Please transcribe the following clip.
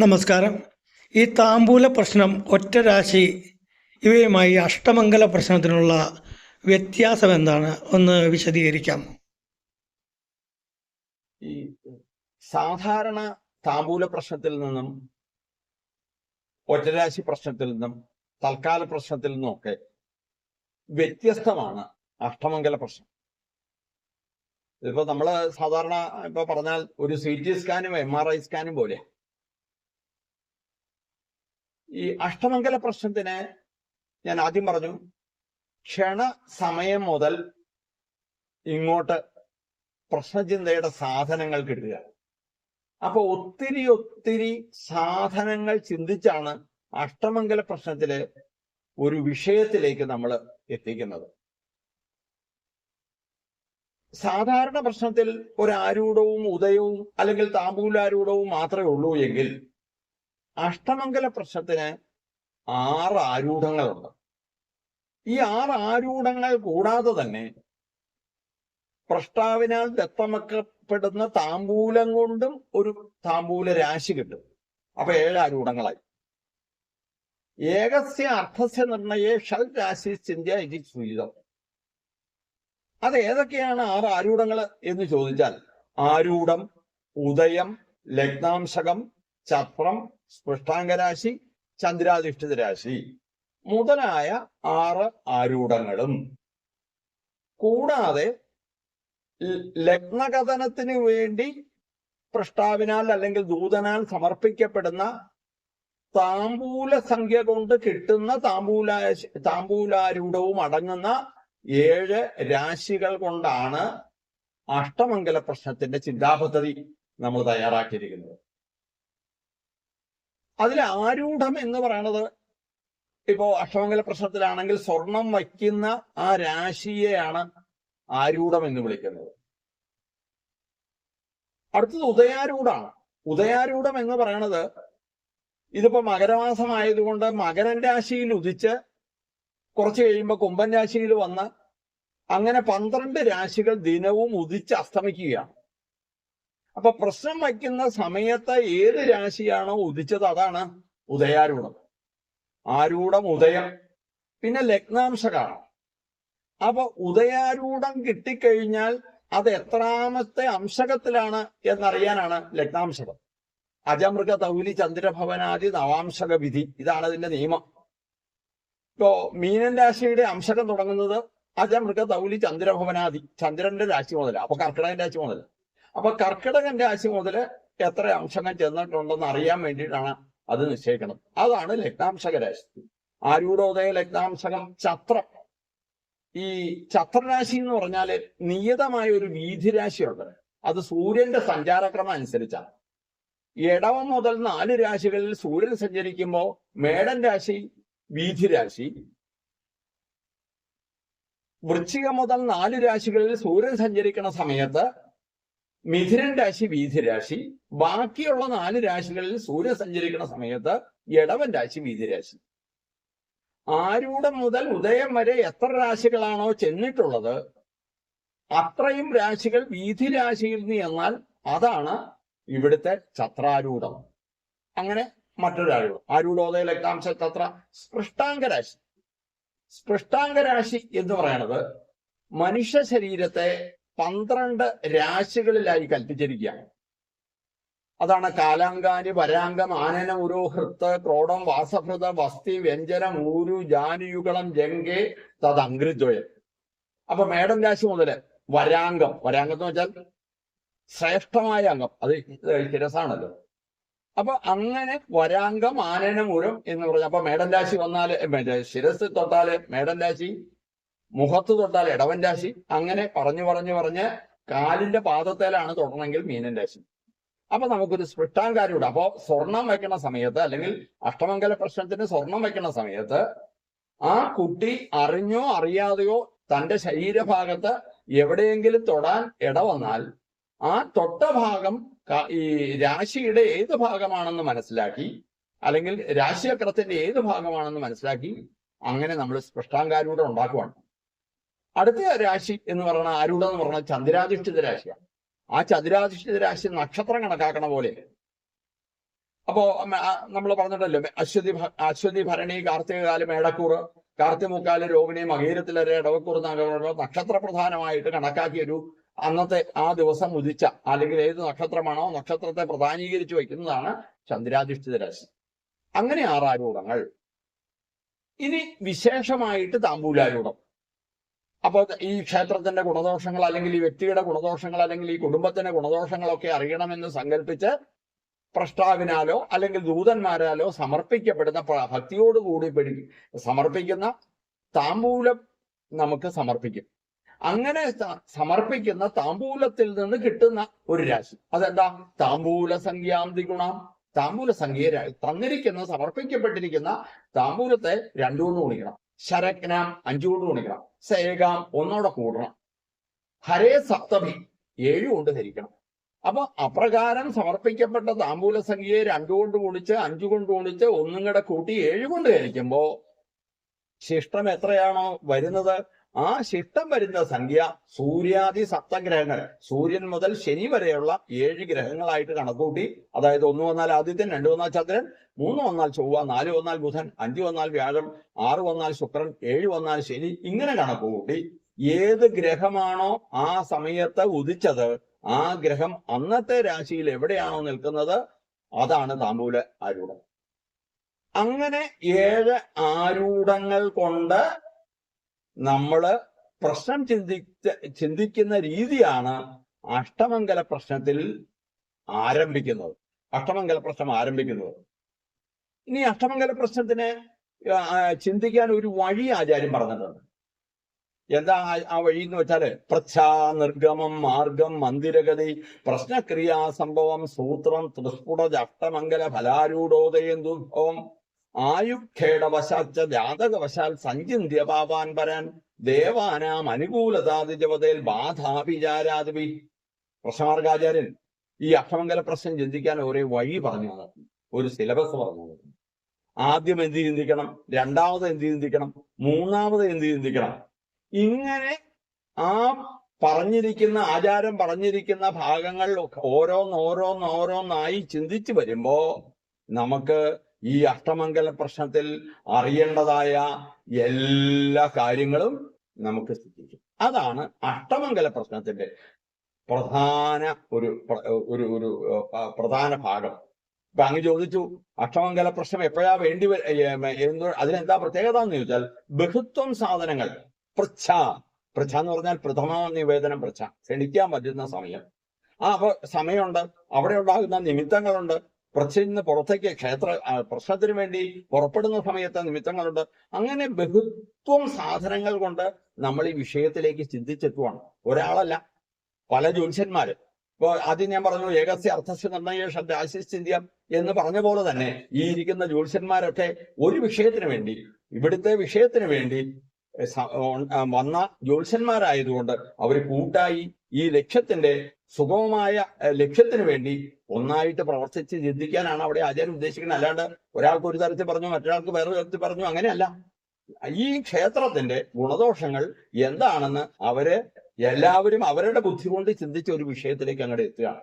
നമസ്കാരം. ഈ താമ്പൂല പ്രശ്നം ഒറ്റ രാശി ഇവയുമായി അഷ്ടമംഗല പ്രശ്നത്തിനുള്ള വ്യത്യാസം എന്താണ്? ഒന്ന് വിശദീകരിക്കാം. ഈ സാധാരണ താമ്പൂല പ്രശ്നത്തിൽ നിന്നും ഒറ്റരാശി പ്രശ്നത്തിൽ നിന്നും തൽക്കാല പ്രശ്നത്തിൽ നിന്നൊക്കെ വ്യത്യസ്തമാണ് അഷ്ടമംഗല പ്രശ്നം. ഇതിപ്പോ നമ്മൾ സാധാരണ ഇപ്പൊ പറഞ്ഞാൽ ഒരു സി ടി സ്കാനും എം ആർ ഐ സ്കാനും പോലെ ഈ അഷ്ടമംഗല പ്രശ്നത്തിന് ഞാൻ ആദ്യം പറഞ്ഞു ക്ഷണ സമയം മുതൽ ഇങ്ങോട്ട് പ്രശ്നചിന്തയുടെ സാധനങ്ങൾ കിട്ടുക. അപ്പൊ ഒത്തിരി ഒത്തിരി സാധനങ്ങൾ ചിന്തിച്ചാണ് അഷ്ടമംഗല പ്രശ്നത്തിൽ ഒരു വിഷയത്തിലേക്ക് നമ്മൾ എത്തിക്കുന്നത്. സാധാരണ പ്രശ്നത്തിൽ ഒരു ആരൂഢവും ഉദയവും അല്ലെങ്കിൽ താമ്പൂലാരൂഢവും മാത്രമേ ഉള്ളൂ എങ്കിൽ അഷ്ടമംഗല പ്രശ്നത്തിന് ആറ് ആരൂഢങ്ങളുണ്ട്. ഈ ആറ് ആരൂഢങ്ങൾ കൂടാതെ തന്നെ പ്രഷ്ടാവിനാൽ ദത്തമക്കപ്പെടുന്ന താമ്പൂലം കൊണ്ടും ഒരു താമ്പൂല രാശി കിട്ടും. അപ്പൊ ഏഴ് ആരൂഢങ്ങളായി. ഏകസ്യ അർത്ഥസ്യ നിർണയെ ഷൽ രാശി ചിന്ത ഇതി സൂചിതം അത് ഏതൊക്കെയാണ് ആറ് ആരൂഢങ്ങൾ എന്ന് ചോദിച്ചാൽ ആരൂഢം ഉദയം ലഗ്നാംശകം ചത്രം സ്പൃഷ്ടാംഗരാശി ചന്ദ്രാധിഷ്ഠിത രാശി. മുതലായ ആറ് ആരൂഢങ്ങളും. കൂടാതെ ലഗ്നകഥനത്തിന് വേണ്ടി പ്രഷ്ടാവിനാൽ അല്ലെങ്കിൽ ദൂതനാൽ സമർപ്പിക്കപ്പെടുന്ന താമ്പൂല സംഖ്യ കൊണ്ട് കിട്ടുന്ന താമ്പൂല താമ്പൂലാരൂഢവും അടങ്ങുന്ന ഏഴ് രാശികൾ കൊണ്ടാണ് അഷ്ടമംഗല പ്രശ്നത്തിന്റെ ചിന്താപദ്ധതി നമ്മൾ തയ്യാറാക്കിയിരിക്കുന്നത്. അതിൽ ആരൂഢം എന്ന് പറയുന്നത് ഇപ്പോ അഷ്ടമംഗല പ്രശ്നത്തിലാണെങ്കിൽ സ്വർണം വയ്ക്കുന്ന ആ രാശിയെയാണ് ആരൂഢം എന്ന് വിളിക്കുന്നത്. അടുത്തത് ഉദയാരൂഢാണ് ഉദയാരൂഢം എന്ന് പറയണത് ഇതിപ്പോ മകരമാസമായതുകൊണ്ട് മകരൻ രാശിയിൽ ഉദിച്ച് കുറച്ച് കഴിയുമ്പോൾ കുംഭൻ രാശിയിൽ വന്ന് അങ്ങനെ പന്ത്രണ്ട് രാശികൾ ദിനവും ഉദിച്ച് അസ്തമിക്കുകയാണ്. അപ്പൊ പ്രശ്നം വയ്ക്കുന്ന സമയത്ത് ഏത് രാശിയാണോ ഉദിച്ചത് അതാണ് ഉദയാരൂഢം. ആരൂഢം ഉദയം പിന്നെ ലഗ്നാംശകാണ് അപ്പൊ ഉദയാരൂഢം കിട്ടിക്കഴിഞ്ഞാൽ അത് എത്രാമത്തെ അംശകത്തിലാണ് എന്നറിയാനാണ് ലഗ്നാംശകം. അജമൃഗ തൗലി ചന്ദ്രഭവനാദി നവാംശക വിധി. ഇതാണ് അതിന്റെ നിയമം. ഇപ്പോ മീനൻ രാശിയുടെ അംശകം തുടങ്ങുന്നത് അജമൃഗ തൗലി ചന്ദ്രഭവനാദി. ചന്ദ്രന്റെ രാശി മുതൽ അപ്പൊ കർക്കിടകൻ രാശി മുതൽ അപ്പൊ കർക്കിടകൻ രാശി മുതൽ എത്ര അംശങ്ങൾ ചെന്നിട്ടുണ്ടെന്ന് അറിയാൻ വേണ്ടിയിട്ടാണ് അത് നിശ്ചയിക്കണം. അതാണ് ലഗ്നാംശക രാശി. ആരൂഢോദയ ലഗ്നാംശകം ചത്രം. ഈ ചത്രരാശി എന്ന് പറഞ്ഞാൽ നിയതമായ ഒരു വീതിരാശിയുണ്ട്. അത് സൂര്യന്റെ സഞ്ചാരക്രമം അനുസരിച്ചാണ്. ഇടവം മുതൽ നാല് രാശികളിൽ സൂര്യൻ സഞ്ചരിക്കുമ്പോൾ മേടൻ രാശി വീതിരാശി. വൃശ്ചിക മുതൽ നാല് രാശികളിൽ സൂര്യൻ സഞ്ചരിക്കുന്ന സമയത്ത് മിഥുനൻ രാശി വീതിരാശി ബാക്കിയുള്ള നാല് രാശികളിൽ സൂര്യ സഞ്ചരിക്കുന്ന സമയത്ത് ഇടവൻ രാശി വീതിരാശി ആരൂഢം മുതൽ ഉദയം വരെ എത്ര രാശികളാണോ ചെന്നിട്ടുള്ളത് അത്രയും രാശികൾ വീതി രാശിയിൽ നിന്ന് എന്നാൽ അതാണ് ഇവിടുത്തെ ചത്രാരൂഢം. അങ്ങനെ മറ്റൊരാരൂഢം ആരൂഢോദയ ലഗ്നാംശ ചത്ര സ്പൃഷ്ടാംഗ രാശി. സ്പൃഷ്ടാംഗ രാശി എന്ന് പറയുന്നത് മനുഷ്യ ശരീരത്തെ പന്ത്രണ്ട് രാശികളിലായി കൽപ്പിച്ചിരിക്കുകയാണ്. അതാണ് കാലാങ്കാനി വരാംഗം ആനന ഉരോഹൃത്ത് ക്രോഡം വാസഭൃത വസ്തി വ്യഞ്ജനം ഊരു ജാനുയുഗളം ജംഗെ തത് അങ്കൃദ്വയം അപ്പൊ മേടം രാശി മുതൽ വരാംഗം വരാംഗം എന്ന് വെച്ചാൽ ശ്രേഷ്ഠമായ അംഗം. അത് ശിരസാണല്ലോ അപ്പൊ അങ്ങനെ വരാംഗം ആനനമുരം എന്ന് പറഞ്ഞു അപ്പൊ മേടം രാശി വന്നാൽ ശിരസ് തൊട്ടാൽ മേടം രാശി മുഖത്ത് തൊട്ടാൽ ഇടവൻ രാശി. അങ്ങനെ പറഞ്ഞു പറഞ്ഞു പറഞ്ഞ് കാലിന്റെ പാദത്തേലാണ് തൊടണമെങ്കിൽ മീനൻ രാശി. അപ്പൊ നമുക്കൊരു സ്പൃഷ്ടാങ്കാരിയുടെ അപ്പോ സ്വർണം വെക്കുന്ന സമയത്ത് അല്ലെങ്കിൽ അഷ്ടമംഗല പ്രശ്നത്തിന് സ്വർണം വെക്കുന്ന സമയത്ത് ആ കുട്ടി അറിഞ്ഞോ അറിയാതെയോ തന്റെ ശരീരഭാഗത്ത് എവിടെയെങ്കിലും തൊടാൻ ഇടവന്നാൽ ആ തൊട്ട ഭാഗം ഈ രാശിയുടെ ഏത് ഭാഗമാണെന്ന് മനസ്സിലാക്കി അല്ലെങ്കിൽ രാശിചക്രത്തിന്റെ ഏത് ഭാഗമാണെന്ന് മനസ്സിലാക്കി അങ്ങനെ നമ്മൾ സ്പൃഷ്ടാങ്കാരൂടെ ഉണ്ടാക്കുവാണ്. അടുത്ത രാശി എന്ന് പറയുന്ന ആരൂഢ എന്ന് പറയുന്നത് ചന്ദ്രാധിഷ്ഠിത രാശിയാണ്. ആ ചതുരാധിഷ്ഠിത രാശി നക്ഷത്രം കണക്കാക്കണ പോലെ. അപ്പോ നമ്മൾ പറഞ്ഞിട്ടല്ലോ അശ്വതി അശ്വതി ഭരണി കാർത്തികകാലം മേടക്കൂറ് കാർത്തിമുക്കാൽ രോഹിണി മകീരത്തിലരെ ഇടവക്കൂർ നക്ഷത്ര പ്രധാനമായിട്ട് കണക്കാക്കിയൊരു അന്നത്തെ ആ ദിവസം ഉദിച്ച അല്ലെങ്കിൽ ഏത് നക്ഷത്രമാണോ നക്ഷത്രത്തെ പ്രധാനീകരിച്ച് വയ്ക്കുന്നതാണ് ചന്ദ്രാധിഷ്ഠിത രാശി. അങ്ങനെ ആറാരൂഢങ്ങൾ. ഇനി വിശേഷമായിട്ട് താമ്പൂലാരൂഢം അപ്പോൾ ഈ ക്ഷേത്രത്തിന്റെ ഗുണദോഷങ്ങൾ അല്ലെങ്കിൽ ഈ വ്യക്തിയുടെ ഗുണദോഷങ്ങൾ അല്ലെങ്കിൽ ഈ കുടുംബത്തിന്റെ ഗുണദോഷങ്ങളൊക്കെ അറിയണമെന്ന് സങ്കല്പിച്ച് പ്രഷ്ടാവിനാലോ അല്ലെങ്കിൽ ദൂതന്മാരാലോ സമർപ്പിക്കപ്പെടുന്ന ഭക്തിയോട് ഭക്തിയോടുകൂടി പിടി സമർപ്പിക്കുന്ന താമ്പൂലം നമുക്ക് സമർപ്പിക്കും. അങ്ങനെ സമർപ്പിക്കുന്ന താമ്പൂലത്തിൽ നിന്ന് കിട്ടുന്ന ഒരു രാശി. അതെന്താ? താമ്പൂല സംഖ്യാന്തി ഗുണം താമ്പൂല സംഖ്യ തന്നിരിക്കുന്ന സമർപ്പിക്കപ്പെട്ടിരിക്കുന്ന താമ്പൂലത്തെ രണ്ടു മൂന്ന് ഗുണിക്കണം. ശരജ്ഞാം അഞ്ചുകൊണ്ട് ഗുണിക്കണം സേകാം ഒന്നോടെ കൂടണം. ഹരേ സപ്തമി ഏഴ് കൊണ്ട് ധരിക്കണം അപ്പൊ അപ്രകാരം സമർപ്പിക്കപ്പെട്ട താമ്പൂല സംഖ്യയെ രണ്ടു കൊണ്ട് ഗുണിച്ച് അഞ്ചു കൊണ്ട് ഗുണിച്ച് ഒന്നും കൂടെ കൂട്ടി ഏഴ് കൊണ്ട് ധരിക്കുമ്പോ ശിഷ്ടം എത്രയാണോ വരുന്നത്? ആ ശിഷ്ടം വരുന്ന സംഖ്യ സൂര്യാദി സപ്തഗ്രഹങ്ങൾ. സൂര്യൻ മുതൽ ശനി വരെയുള്ള ഏഴ് ഗ്രഹങ്ങളായിട്ട് കണക്കൂട്ടി അതായത് ഒന്ന് വന്നാൽ ആദിത്യൻ രണ്ട് വന്നാൽ ചന്ദ്രൻ മൂന്ന് വന്നാൽ ചൊവ്വ നാല് വന്നാൽ ബുധൻ അഞ്ച് വന്നാൽ വ്യാഴം ആറ് വന്നാൽ ശുക്രൻ ഏഴ് വന്നാൽ ശനി ഇങ്ങനെ കണക്കുകൂട്ടി. ഏത് ഗ്രഹമാണോ ആ സമയത്ത് ഉദിച്ചത് ആ ഗ്രഹം അന്നത്തെ രാശിയിൽ എവിടെയാണോ നിൽക്കുന്നത് അതാണ് താമ്പൂല ആരൂഢം. അങ്ങനെ ഏഴ് ആരൂഢങ്ങൾ കൊണ്ട് നമ്മൾ പ്രശ്നം ചിന്തിച്ച ചിന്തിക്കുന്ന രീതിയാണ് അഷ്ടമംഗല പ്രശ്നത്തിൽ ആരംഭിക്കുന്നത്. അഷ്ടമംഗല പ്രശ്നം ആരംഭിക്കുന്നത്. ഇനി അഷ്ടമംഗല പ്രശ്നത്തിന് ചിന്തിക്കാൻ ഒരു വഴി ആചാര്യം പറഞ്ഞിട്ടുണ്ട്. എന്താ ആ- വഴി എന്ന് വെച്ചാൽ പ്രച്ഛാ നിർഗമം മാർഗം മന്ദിരഗതി പ്രശ്നക്രിയാ സംഭവം സൂത്രം തൃസ്ഫുട അഷ്ടമംഗല ഫലാരൂഢോദയന്തുഭവം ആയുഖേടവശാച്ച ജാതകവശാൽ സഞ്ചിന്യ പാപാൻ പരാൻ ദേവാനാം അനുകൂലതാതിജപതയിൽ ബാധാഭിചാരാദിപി പ്രശ്നമാർഗാചാര്യൻ ഈ അക്ഷമംഗല പ്രശ്നം ചിന്തിക്കാൻ ഒരേ വഴി പറഞ്ഞു ഒരു സിലബസ് പറഞ്ഞു ആദ്യം എന്ത് ചിന്തിക്കണം? രണ്ടാമത് എന്ത് ചിന്തിക്കണം? മൂന്നാമത് എന്ത് ചിന്തിക്കണം? ഇങ്ങനെ ആ പറഞ്ഞിരിക്കുന്ന ആചാരം പറഞ്ഞിരിക്കുന്ന ഭാഗങ്ങൾ ഓരോന്നോരോന്നോരോന്നായി ചിന്തിച്ചു വരുമ്പോ നമുക്ക് ഈ അഷ്ടമംഗല പ്രശ്നത്തിൽ അറിയേണ്ടതായ എല്ലാ കാര്യങ്ങളും നമുക്ക് സിദ്ധിക്കും. അതാണ് അഷ്ടമംഗല പ്രശ്നത്തിന്റെ പ്രധാന ഒരു ഒരു ഒരു പ്രധാന ഭാഗം. ഇപ്പൊ അങ്ങ് ചോദിച്ചു അഷ്ടമംഗല പ്രശ്നം എപ്പോഴാ വേണ്ടി അതിനെന്താ പ്രത്യേകത എന്ന് ചോദിച്ചാൽ ബഹുത്വം സാധനങ്ങൾ പ്രച്ഛ. പ്രച്ഛ എന്ന് പറഞ്ഞാൽ പ്രഥമ നിവേദനം പ്രച്ഛ. ക്ഷണിക്കാൻ പറ്റുന്ന സമയം. ആ അപ്പൊ സമയമുണ്ട്. അവിടെ ഉണ്ടാകുന്ന നിമിത്തങ്ങളുണ്ട്. നിന്ന് പുറത്തേക്ക് ക്ഷേത്ര പ്രശ്നത്തിന് വേണ്ടി പുറപ്പെടുന്ന സമയത്ത് നിമിത്തങ്ങളുണ്ട്. അങ്ങനെ ബഹുത്വം സാധനങ്ങൾ കൊണ്ട് നമ്മൾ ഈ വിഷയത്തിലേക്ക് ചിന്തിച്ചെത്തുവാണ്. ഒരാളല്ല പല ജ്യോത്സ്യന്മാര്. ഇപ്പൊ ആദ്യം ഞാൻ പറഞ്ഞു ഏകസ്യ അർത്ഥസ്യ ആശിസ് രാശിസ്ഥിത്യം എന്ന് പറഞ്ഞ പോലെ തന്നെ ഈ ഇരിക്കുന്ന ജ്യോത്സ്യന്മാരൊക്കെ ഒരു വിഷയത്തിന് വേണ്ടി ഇവിടുത്തെ വിഷയത്തിന് വേണ്ടി വന്ന ജ്യോത്സ്യന്മാരായതുകൊണ്ട് അവർ കൂട്ടായി ഈ ലക്ഷ്യത്തിന്റെ സുഗമമായ ലക്ഷ്യത്തിന് വേണ്ടി ഒന്നായിട്ട് പ്രവർത്തിച്ച് ചിന്തിക്കാനാണ് അവിടെ ആചാര്യം ഉദ്ദേശിക്കുന്നത്. അല്ലാണ്ട് ഒരാൾക്ക് ഒരു തരത്തിൽ പറഞ്ഞു മറ്റൊരാൾക്ക് വേറെ തരത്തിൽ പറഞ്ഞു അങ്ങനെയല്ല. ഈ ക്ഷേത്രത്തിന്റെ ഗുണദോഷങ്ങൾ എന്താണെന്ന് അവർ എല്ലാവരും അവരുടെ ബുദ്ധി കൊണ്ട് ചിന്തിച്ച ഒരു വിഷയത്തിലേക്ക് അങ്ങോട്ട് എത്തുകയാണ്.